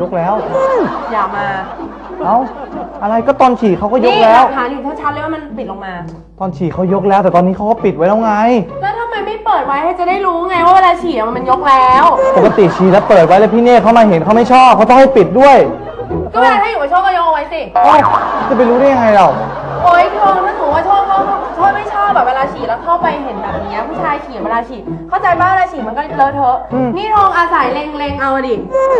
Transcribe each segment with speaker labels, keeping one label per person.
Speaker 1: ยกแล้ว
Speaker 2: อย่ามา
Speaker 1: เอ้า อะไรก็ตอนฉี่เขาก็ยก
Speaker 2: นี่
Speaker 1: แล้
Speaker 2: ห
Speaker 1: ว
Speaker 2: ลักฐานอยู่ชัดๆเลยว่ามันปิดลงมา
Speaker 1: ตอนฉี่เขายกแล้ว แต่ตอนนี้เขาก็ปิดไว้แล้วไง
Speaker 2: แล้วทำไมไม่เปิดไว้ให้จะได้รู้ไงว่าเวลาฉี่อะมันมันยกแล้ว
Speaker 1: ปกติฉี่แล้วเปิดไว้แล้วพี่เน่เขามาเห็นเขาไม่ชอบเขาต้องให้ปิดด้วย
Speaker 2: ก็เวลาถ้าอยู่กับโชคก็ยกเอาไว้สิ
Speaker 1: เอ้าจะไปรู้ได้ยังไงเรา
Speaker 2: โอ๊ยโทถ้าสมมติว่าโชค เขาโชคไม่ชอบแบบเวลาฉี่แล้วเข้าไปเห็นแบบเนี้ยผู้ชายฉี่เวลาฉี่เข้าใจป่ะเวลาฉี่มันก็เลอะเทอะ นี่โทงอาศัยเล็งๆเอาดิ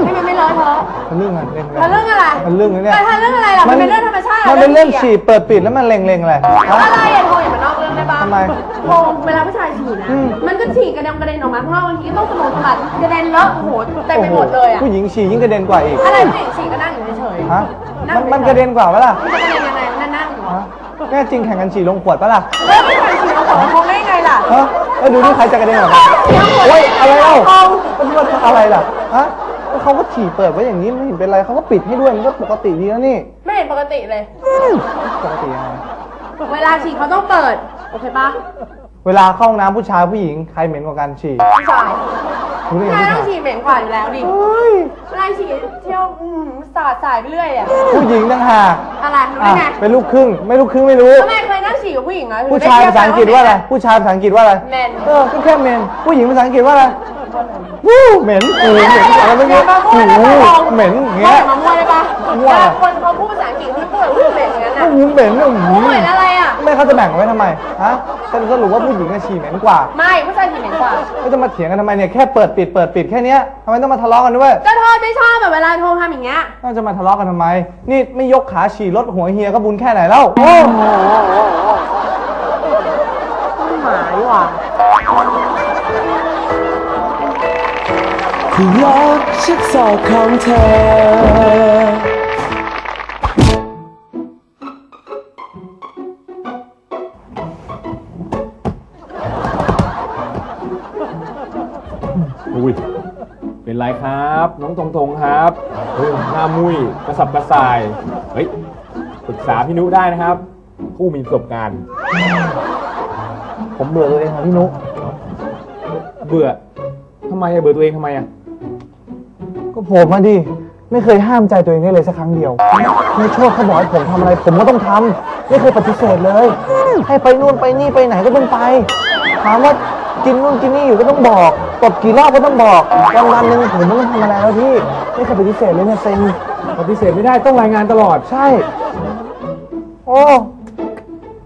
Speaker 2: ให้มันไม่เลอะเทอะ
Speaker 1: มันเรื่องอะไรเรื่อง
Speaker 2: มันเรื่องอะไร
Speaker 1: มันเรื่องอะไรเนี่ย
Speaker 2: แต่ถ้าเรื่องอะไรล่ะมันเป็นเรื่องธรรมชาติ
Speaker 1: มันเป็นเรื่อง
Speaker 2: ฉี่
Speaker 1: ฉี่เปิดปิดแล้วมันเล็งๆอะไรฮะ
Speaker 2: อะไรอะโทอย่ามันนอกเรื่องได้ปะ
Speaker 1: ทำไม
Speaker 2: โทเวลาผู้ชายฉี่นะ
Speaker 1: อืม
Speaker 2: มันก็ฉี่กระเด็นกระเด็นออกมาข้างนอกบางทีก็ต้องสนุกสลัดกระเด็นเลอะโอ้โหเต็มไปหมดเลยอะ
Speaker 1: ผู้หญิงฉี่ยิ่งกระเด็นกว่าอีก
Speaker 2: อะไรผู้หญิงฉี่ก็นั่งอยู่เฉยๆ
Speaker 1: ฮะ
Speaker 2: นั่ง
Speaker 1: มัน
Speaker 2: อยู่
Speaker 1: มันกระเด็นกว่าปะล่ะ
Speaker 2: มันจะกระเด็นยังไงมันนั่งอยู่
Speaker 1: ฮะ
Speaker 2: อะ
Speaker 1: แน่จริงแข่งกันฉี่ลงขวดปะล่ะ
Speaker 2: แล้วไม่ใส่ฉี่เอาของคงได้ไงล่ะ
Speaker 1: ฮะเอ้ยดูนี่ใครจะกระเด็นออกมาโอ้ยอะไรเล่ามันมันอะไรล่ะฮะแล้วเขาก็ฉี่เปิดไว้อย่างนี้ไม่เห็นเป็นไรเขาก็ปิดให้ด้วยมันก็ปกติดีแล้วนี่
Speaker 2: ไม่เห็นปกติเลย
Speaker 1: ปกติยังไง
Speaker 2: เวลาฉี่เขาต้องเปิด โอเคปะ
Speaker 1: เวลาเข้าห้องน้ำผู้ชายผู้หญิงใครเหม็นกว่ากันฉี่
Speaker 2: ผู้ชาย
Speaker 1: รู้ได้
Speaker 2: ผู้
Speaker 1: ไง
Speaker 2: ชาย
Speaker 1: ผู้
Speaker 2: ต้อง
Speaker 1: ชาย
Speaker 2: ฉี่เหม็นกว่าอยู่แล้วดิ
Speaker 1: เฮ้ย
Speaker 2: เวลาฉี่เที่ยวอืมสาดสายไปเรื่อยอะ
Speaker 1: ผู้หญิงต่างหาก
Speaker 2: อะไรรู้
Speaker 1: อะ
Speaker 2: ได้ไง
Speaker 1: เป็นลูกครึ่ง ไม่ลูกครึ่งไม่รู้
Speaker 2: ทำไมเคยนั่งฉี่กับผู้หญิงอะถึง
Speaker 1: ผู้
Speaker 2: ได้
Speaker 1: ชาย
Speaker 2: เที
Speaker 1: ภาย
Speaker 2: บ
Speaker 1: ษาอังกฤษว่าอะไร ผู้ชายภาษาอังกฤษว่าอะไร
Speaker 2: แมน
Speaker 1: เออก็แค่เมน ผู้หญิงภาษาอังกฤษว่าอะไรวู้เหม็นโอ้โหเหม็นอะไรเมื่อกี้
Speaker 2: ย่ามา
Speaker 1: โอ้
Speaker 2: มั่ว
Speaker 1: โห
Speaker 2: ได้ปะ
Speaker 1: เหม็นอย่าง
Speaker 2: ไม่
Speaker 1: เงี้ย
Speaker 2: มามั่วได้ปะ
Speaker 1: มั่ว
Speaker 2: เวลาคนเขาพูดภาษาอังกฤษเขาไม่พูดแบบพูดเหม็นอย่างนั้น
Speaker 1: โอ้
Speaker 2: อะ
Speaker 1: โหเหม็นโอ้โห
Speaker 2: เหมือนอะไรอะ
Speaker 1: ไม่เขาจะแบ่งไว้ทำไม ฮะสรุปสรุปว่าผู้หญิงอะฉี่เหม็นกว่า
Speaker 2: ไม่ผู้ชายฉี่ เหม็นกว่า
Speaker 1: ก็จะมาเถียงกันทำไมเนี่ยแค่เปิดปิดเปิดปิดแค่เนี้ยทำไมต้องมาทะเลาะกันด้วย
Speaker 2: ก็โทษไม่ชอบแบบเวลาโทรทำอย่างเงี้ย
Speaker 1: น่าจะมาทะเลาะกันทำไม นี่ไม่ยกขาฉี่รถหัวเฮียก็บุญแค่ไหนแล้วโอ้โห
Speaker 2: หมาดีกว่า
Speaker 3: คือล็อกชิดศอกของเธอ
Speaker 4: อุ้ยเป็นไรครับ น้องตรงตรงครับเฮ้ยหน้ามุ้ยกระสับกระส่ายเฮ้ยปรึกษาพี่นุได้นะครับ ผู้มีประสบการณ์
Speaker 1: ผมเบื่อตัวเองครับพี่นุ
Speaker 4: เบื่อทำไมอะเบื่อตัวเองทำไมอะ
Speaker 1: ก็ผมมาดิไม่เคยห้ามใจตัวเองได้เลยสักครั้งเดียวไม่โชคเขาบอกให้ผมทำอะไร ผมก็ต้องทำไม่เคยปฏิเสธเลย ให้ไปนู่นไปนี่ไปไหนก็ต้องไป ถามว่ากินนู่นกินนี่อยู่ก็ต้องบอก ตบกี่รอบก็ต้องบอกวันวันหนึ่งผมไม่ต้องทำอะไรแล้วพี่ไม่เคยปฏิเสธเลยเนี่ยเซ็ง
Speaker 4: ปฏิเสธไม่ได้ต้องรายงานตลอด
Speaker 1: ใช่ โอ้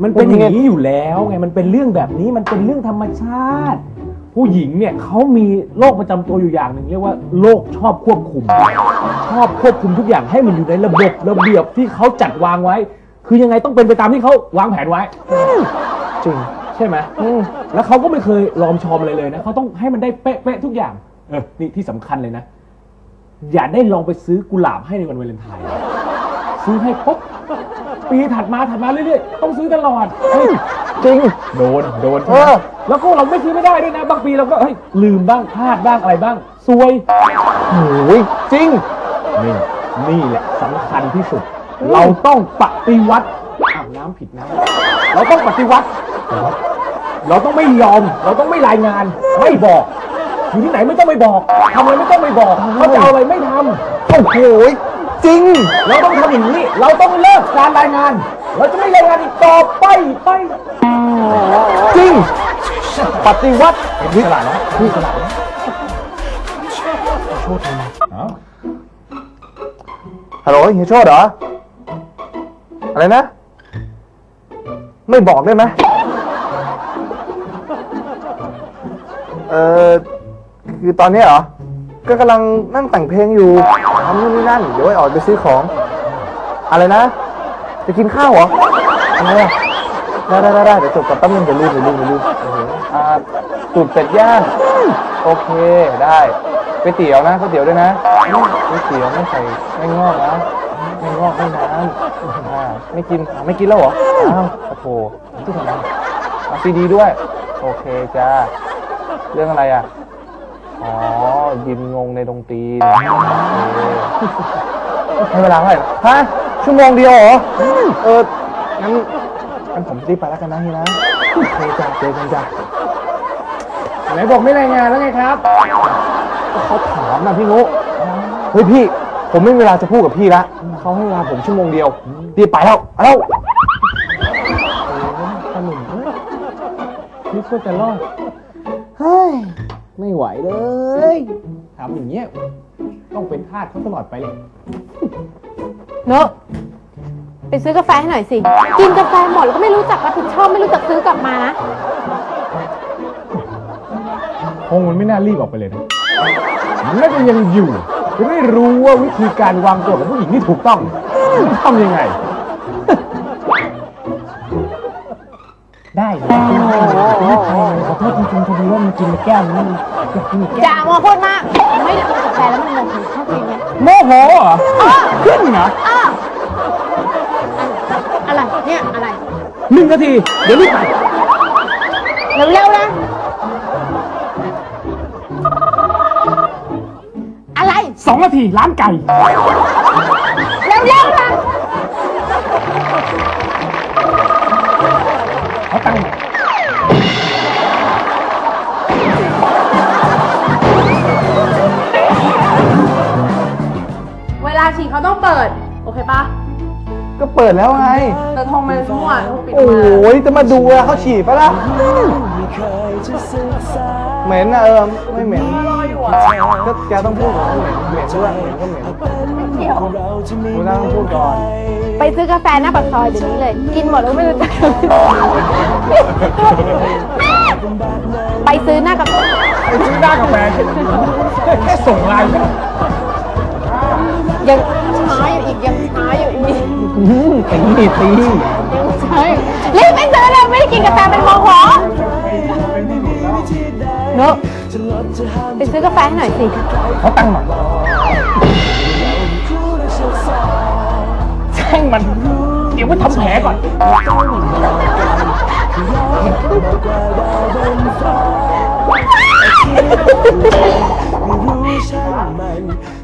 Speaker 4: มันเป็นอย่างนี้อยู่แล้วไงมันเป็นเรื่องแบบนี้มันเป็นเรื่องธรรมชาติ ผู้หญิงเนี่ยเขามีโรคประจำตัวอยู่อย่างหนึ่งเรียกว่าโรคชอบควบคุม ชอบควบคุมทุกอย่างให้มันอยู่ในระบบระเบียบที่เขาจัดวางไว้ คือยังไงต้องเป็นไปตามที่เขาวางแผนไว้
Speaker 1: จริง
Speaker 4: ใช่ไหม
Speaker 1: อืม
Speaker 4: แล้วเขาก็ไม่เคยลอมชอมอะไรเลยนะเขาต้องให้มันได้เป๊ะๆทุกอย่าง เออนี่ที่สำคัญเลยนะ อย่าได้ลองไปซื้อกุหลาบให้ในวันวาเลนไทน์ซื้อให้ปุ๊บปีถัดมาถัดมาเรื่อยๆต้องซื้อตลอดเฮ้ย
Speaker 1: จริง
Speaker 4: โดนโดนใช่
Speaker 1: เอ
Speaker 4: ไหม
Speaker 1: อ
Speaker 4: แล้วก็เราไม่ซื้อไม่ได้ด้วยนะบางปีเราก็เฮ้ยลืมบ้างพลาดบ้างอะไรบ้างซวย
Speaker 1: โอ้ยจริง
Speaker 4: นี่นี่แหละสำคัญที่สุด เราต้องปฏิวัติอาบ น้ำผิดน้ำเราต้องปฏิวัติ เราต้องไม่ยอม เราต้องไม่รายงาน ไม่บอก อยู่ที่ไหนไม่ต้องไม่บอกทำอะไรไม่ต้องไม่บอกเขาจะเอาอะไรไม่ทำ
Speaker 1: โอ้โหจริง
Speaker 4: เราต้องทำอย่างนี้ เราต้องเลิกการรายงาน เราจะไม่รายงานอีกต่อไปไป
Speaker 1: จริง ปฏิวัติ
Speaker 4: วิสลาดนะวิสลาดนะ
Speaker 1: ฮัลโหลเฮียโชดเหรอ อะไรนะ ไม่บอกได้ไหมเออคือตอนเนี้ยเหรอ ก็กำลังนั่งแต่งเพลงอยู่ทำนู่นนี่นั่น เดี๋ยวไอ้ออกไปซื้อของ อะไรนะ จะกินข้าวเหรอ อะไรอะได้ได้ได้ได้เดี๋ยวจบกับแป๊บนึงเดี๋ยวลืมเดี๋ยวลืมเดี๋ยวลืมโอ้โหอ่าตูดเป็ดย่าง โอเคได้ก๋วยเตี๋ยวนะก๋วยเตี๋ยวด้วยนะก๋วยเตี๋ยวไม่ใส่ไม่งอกนะ ไม่งอกไม่น้ำอ่าไม่กินอ่าไม่กินแล้วเหรออ้าวโอ้โหที่ทำไมเอาซีดีด้วย โอเคจ้าเรื่องอะไรอะ อ๋อ ยินงงในดงตีนโอเคให้เวลาเท่าไหร่ฮะชั่วโมงเดียวเหรอ เออ งั้นงั้นผมรีบไปแล้วกันนะเฮียนะโอเคจ้าเจอกันจ้า
Speaker 4: ไหนบอกไม่รายงานแล้วไงครับ
Speaker 1: เขาถามนะพี่นุเฮ้ยพี่ ผมไม่มีเวลาจะพูดกับพี่ละ เขาให้เวลาผมชั่วโมงเดียวรีบไปแล้วเอาแล้ว
Speaker 4: ขนมเอ้ยนึกว่าจะรอดเฮ้ยไม่ไหวเลยทำอย่างเงี้ยต้องเป็นทาสเขาตลอดไปเลย
Speaker 3: เนอะไปซื้อกาแฟให้หน่อยสิ กินกาแฟหมดแล้วก็ไม่รู้จักรับผิดชอบไม่รู้จักซื้อกลับมานะ
Speaker 4: คงมันไม่น่ารีบออกไปเลยนะมันน่าจะยังอยู่ จะได้รู้ว่าวิธีการวางตัวกับผู้หญิงที่ถูกต้องทำยังไง ได้ขอโทษจริงๆพอดีว่ามันกินในแก้วมันอยากกินใน
Speaker 3: อ
Speaker 4: แก้ว
Speaker 3: ย่ามาพูดมาก ไม่ได้กินกาแฟแล้วมันโมโหชอบกินไหม
Speaker 4: โมโหเหรอขึ้นนะ
Speaker 3: อ้าวอะไรเนี่ยอะไร
Speaker 4: หนึ่งนาที เดี๋ยวรีบไป
Speaker 3: เร็วๆนะ
Speaker 4: สองนาทีร้านไก่
Speaker 3: เร็วๆนะ
Speaker 4: เขาตั้งค์
Speaker 3: เวลาฉีดเขาต้องเปิด โอเคปะ
Speaker 1: ก็เปิดแล้วไง
Speaker 3: แต่ทงมันมั่วทงปิด
Speaker 1: โอ้
Speaker 3: มา
Speaker 1: ยจะมาดูอะเขาฉีดปะล่ะ
Speaker 2: ไม่ เคยจะศึกษา
Speaker 1: เหม็นนะเออไม่เหม็น
Speaker 3: รออยู่อะ
Speaker 1: ก็แกต้องพูดก่อนว่าเหม็นเหม็นด้วยเหม็นก็เหม็น
Speaker 2: ของเราจะมี
Speaker 1: คุณต้องพูดก่อน
Speaker 3: ไปซื้อกาแฟหน้าปากซอยเดี๋ยวนี้เลย กินหมดแล้วไม่รู้จักไปซื้อหน้ากาแฟ
Speaker 4: ไปซื้อหน้ากาแฟแค่ส่งไลน์ไป
Speaker 3: ยังช้าอยู่อีกยังช้าอยู่อีก
Speaker 1: ไอ้นี่ตี
Speaker 3: ยังช้าอยู่รีบไปซื้อเลยไม่ได้กินกาแฟเป็นโมโห เนอะ
Speaker 2: จะลดจะห้าม
Speaker 3: ไปซื้อกาแฟให้หน่อยสิ
Speaker 4: เขาตั้งค์มาแช่งมัน เดี๋ยวไปทำแผลก่อน
Speaker 2: มากกว่าดาวบนฟ้าไม่รู้ช่างมันที่รู้